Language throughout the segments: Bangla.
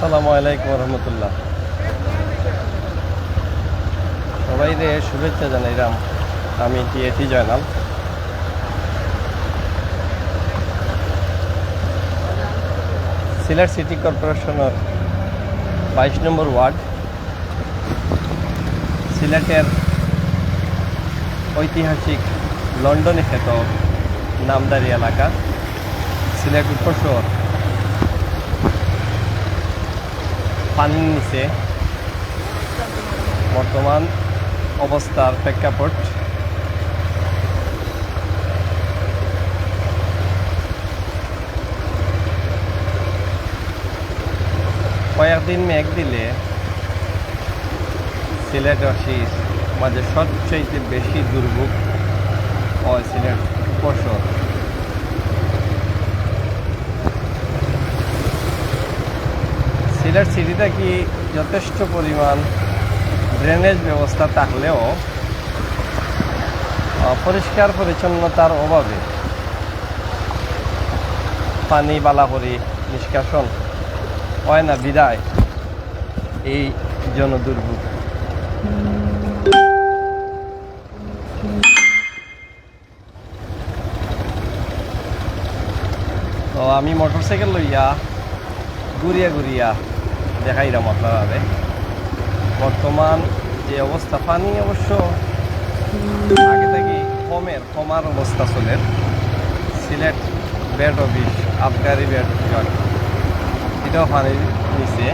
আসসালামু আলাইকুম রহমতুল্লাহ সবাই রে শুভেচ্ছা জানাইলাম আমি টিএটি জয়নাল সিলেট সিটি কর্পোরেশনের বাইশ নম্বর ওয়ার্ড। সিলেটের ঐতিহাসিক লন্ডনে খ্যাত নামদারি এলাকা। সিলেট উপশহর। পানির নিচে বর্তমান অবস্থার প্রেক্ষাপট। কয়েকদিন মেঘ দিলে সিলেটবাসী মাঝে সবচেয়ে বেশি দুর্ভোগ হয় সিলেট উপশহর। সিলেট সিটিতে কি যথেষ্ট পরিমাণ ড্রেনেজ ব্যবস্থা থাকলেও পরিষ্কার পরিচ্ছন্নতার অভাবে পানি বালাকরি নিষ্কাশন হয় না, বিদায়। এই জনদুর্ভোগ তো আমি মোটরসাইকেল লইয়া ঘুরিয়া ঘুরিয়া দেখাইলাম আপনারা বর্তমান যে অবস্থা, পানি অবশ্য আগে থেকে কমের, কমার অবস্থা চলে। সিলেট বেড অফিস আবগারি বেড এটাও পানির নিচে।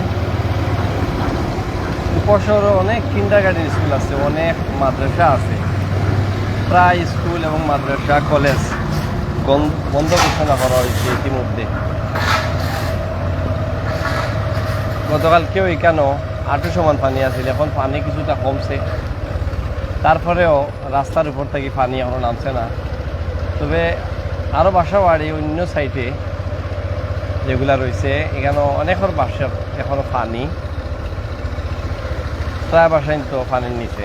উপশহরে অনেক কিন্ডার গার্ডেন স্কুল আছে, অনেক মাদ্রাসা আছে। প্রায় স্কুল এবং মাদ্রাসা কলেজ বন্ধ ঘোষণা করা হয়েছে ইতিমধ্যে। গতকালকেও এখানেও আটু সমান পানি আছিল? এখন পানি কিছুটা কমছে। তারপরেও রাস্তার উপর থেকে পানি এখনও নামছে না। তবে আরও বাসা বাড়ি অন্য সাইডে যেগুলা রয়েছে এখানে অনেকের বাসার এখনও পানি। প্রায় বাসায় তো পানির নিচে।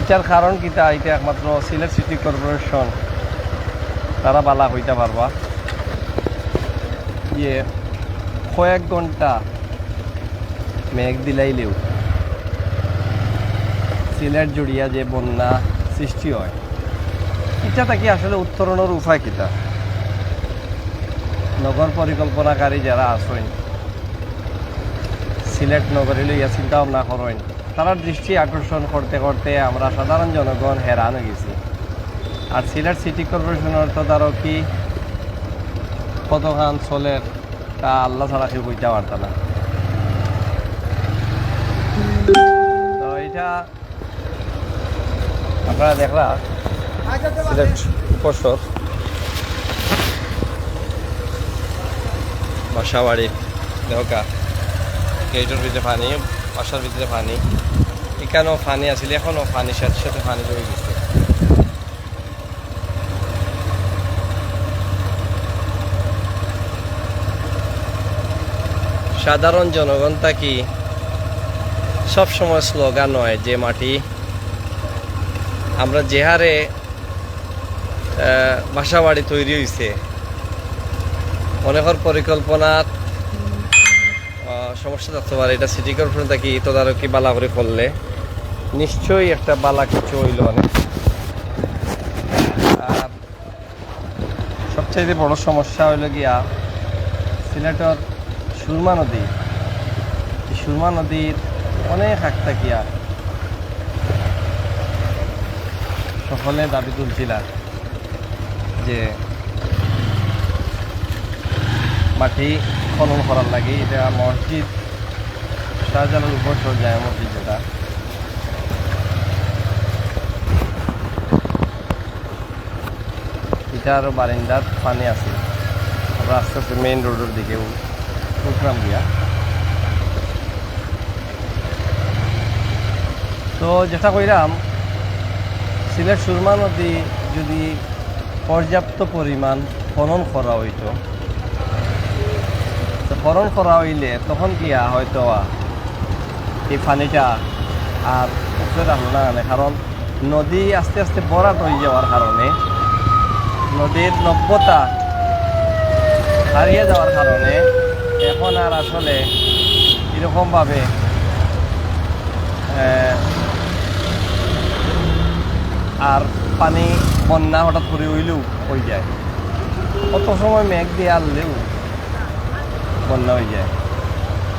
এটার কারণ কিতা এটা একমাত্র সিলেট সিটি কর্পোরেশন তারা বালা হইতে পারবা যে কয়েক ঘণ্টা মেঘ দিলাইলেও সিলেট জুড়িয়া যে বন্যা সৃষ্টি হয়, এটা থাকি আসলে উত্তরণের উপায় কিতা? নগর পরিকল্পনাকারী যারা আছেন, সিলেট নগরী লইয়া চিন্তা ভাবনা করেন, তারা দৃষ্টি আকর্ষণ করতে করতে আমরা সাধারণ জনগণ হেরান হয়ে গেছি। আর সিলেট সিটি কর্পোরেশনের তো তারও কি কতখান চলের তা আল্লাহ ছাড়া কেউ বুঝতে পারত না। তো এটা আপনারা দেখলা, সিলেট উপসর। বাসা বাড়ি দেহকা গেটের ভিতরে পানি, বাসার ভিতরে পানি। এখানেও পানি আছিল এখনও পানি, সাথে সাথে পানি রয়ে গেছে। সাধারণ জনগণ তাকি সবসময় স্লোগান হয় যে মাটি? আমরা যে হারে বাসা বাড়ি তৈরি হয়েছে অনেকর পরিকল্পনাত আহ, সমস্যা থাকতে পারে। এটা সিটি কর্পোরেশন থাকি তদারকি বালা করে করলে? নিশ্চয়ই একটা বালা কিছু হইল অনেক। সবচেয়ে বড় সমস্যা হইল গিয়া সিলেটর সুরমা নদী। সুরমা নদীর অনেক হাক থাকিয়া সকলে দাবি তুলছিল যে মাটি খনন করার লাগে এটা মসজিদ শাহজালাল উপর যায় মসজিদ যেটা। এটার বারিন্দার পানি আছে। আমরা আস্তে আস্তে মেইন রোডের দিকে উঠলাম গিয়া তো যেটা কইরাম সিলেট সুরমা নদী যদি পর্যাপ্ত পরিমাণ খনন করা হইতো, তো খনন করা হইলে তখন কি হয়তো এই পানিটা আর উপরে রাখল না কারণ নদী আস্তে আস্তে বরাট হয়ে যাওয়ার কারণে, নদীর নব্যতা হারিয়ে যাওয়ার কারণে এখন আর আসলে এরকমভাবে আর পানি, বন্যা হঠাৎ করে হইলেও হয়ে যায়। কত সময় মেঘ দিয়ে আনলেও বন্যা হয়ে যায়।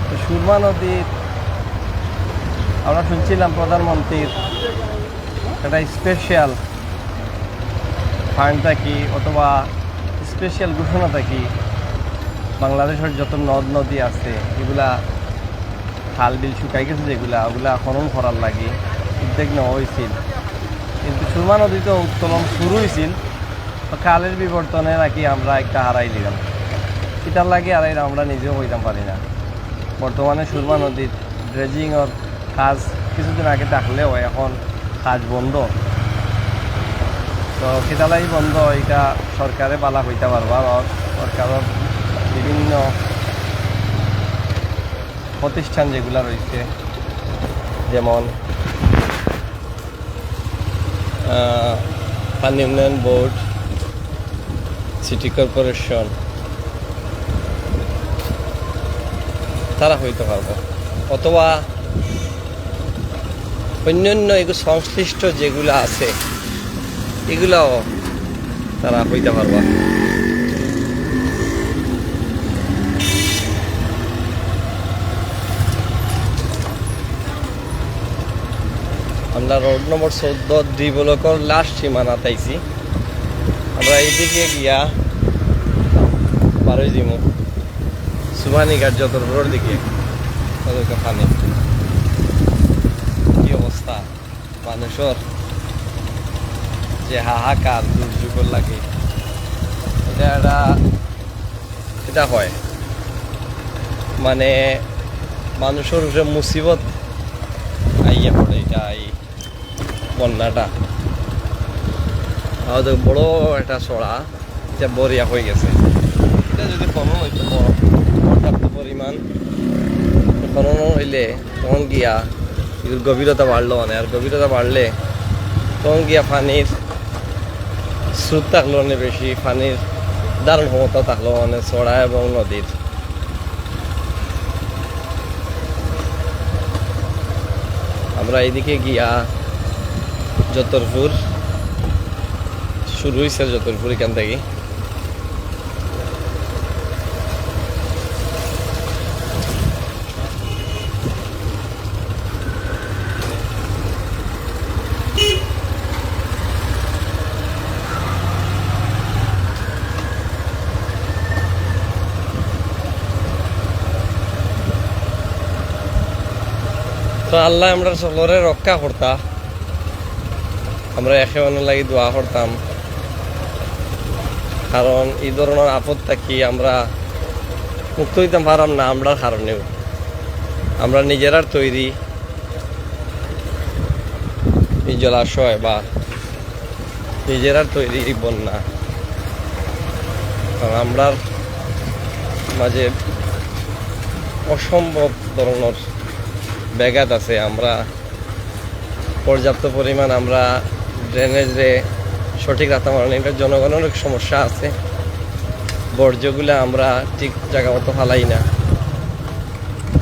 তো সুরমা নদীর, আমরা শুনছিলাম প্রধানমন্ত্রীর একটা স্পেশাল ফান্ড থাকি অথবা স্পেশাল ঘোষণা থাকি। বাংলাদেশের যত নদ নদী আছে, এগুলা খাল বিল শুকাই গেছে যেগুলা, ওগুলা খনন করার লাগে উদ্যোগ নেওয়া হয়েছিল কিন্তু সুরমা নদীতে উত্তোলন শুরু হয়েছিল তো কালের বিবর্তনে নাকি আমরা একটা হারাই দিলাম। এটার লাগে আর আমরা নিজেও হইতাম পারি না। বর্তমানে সুরমা নদীর ড্রেজিংয়ের কাজ কিছুদিন আগে থাকলেও এখন কাজ বন্ধ। তো কেতালাই বন্ধ, এটা সরকারে পালা হইতে পারবা সরকারের বিভিন্ন প্রতিষ্ঠান যেগুলো রয়েছে, যেমন পানি উন্নয়ন বোর্ড, সিটি কর্পোরেশন, তারা হইতে পারব। অথবা অন্যান্য এগুলো সংশ্লিষ্ট যেগুলো আছে, এগুলাও তারা হইতে পারবা। আমরা রোড নম্বর চৌদ্দ ডি ব্লকের লাস্ট সীমানা তাইছি। আমরা এইদিকে গিয়া পারই দিমু। সুবানি ঘাট যতর দিকে ওদেরকে পানি। কি অবস্থা? মানুষের যে হাহাকার, দুর্যোগের লাগে। এটা একটা, এটা হয়। মানে মানুষের যে মুসিবত আইয়া পড়ে এটা এই বন্যাটা আমাদের বড় একটা চড়া এটা বরিয়া হয়ে গেছে। এটা যদি খনন হইতে পর্যাপ্ত পরিমাণ খনন হইলে তখন গিয়া গভীরতা বাড়লো মানে আর গভীরতা বাড়লে তখন গিয়া পানির স্রোত থাকল অনেক বেশি পানির দারুণ ক্ষমতা থাকল মানে চড়া এবং নদীর আমরা এদিকে গিয়া যতরপুর শুরু হয়েছে যতরপুর এখান থেকে। তো আল্লাহ আমরা চলরে রক্ষা করতা। আমরা একে অন্য লাগি দোয়া করতাম। কারণ এই ধরনের আপদ থাকি আমরা মুক্ত হইতাম পারাম না, আমরার কারণেও। আমরা নিজেরার তৈরি। এই জলাশয় বা নিজেরার তৈরি এই বন্যা। কারণ আমরার মাঝে অসম্ভব ধরনের ব্যাঘাত আছে। আমরা পর্যাপ্ত পরিমাণ আমরা ড্রেনেজে সঠিক রাখতে পারি না এটা জনগণের সমস্যা আছে। বর্জ্যগুলো আমরা ঠিক জায়গা মতো ফালাই না।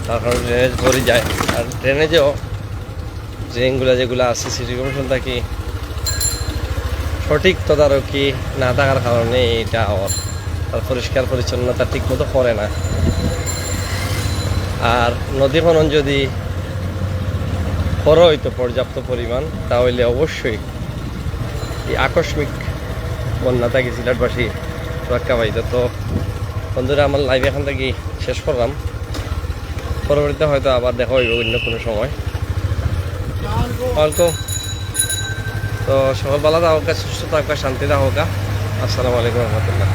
তার কারণে ড্রেনেজ ভরে যায়। আর ড্রেনেজেও ড্রেনগুলো যেগুলো আছে সিটি কর্পোরেশন থাকি সঠিক তদারকি না থাকার কারণে এটা আর তার পরিষ্কার পরিচ্ছন্নতা ঠিক মতো করে না। আর নদী খনন যদি খরচ হইতো পর্যাপ্ত পরিমাণ, তাহলে অবশ্যই এই আকস্মিক বন্যা থাকি সিলেটবাসী রক্ষা পাইত তো বন্ধুরা, আমার লাইভ এখান থেকে শেষ করলাম। পরবর্তীতে হয়তো আবার দেখা হইব অন্য কোনো সময়। অল্প। তো সকালবেলা থাকা, সুস্থ থাকা শান্তি থাকা। আসসালামু আলাইকুম রহমতুল্লাহ।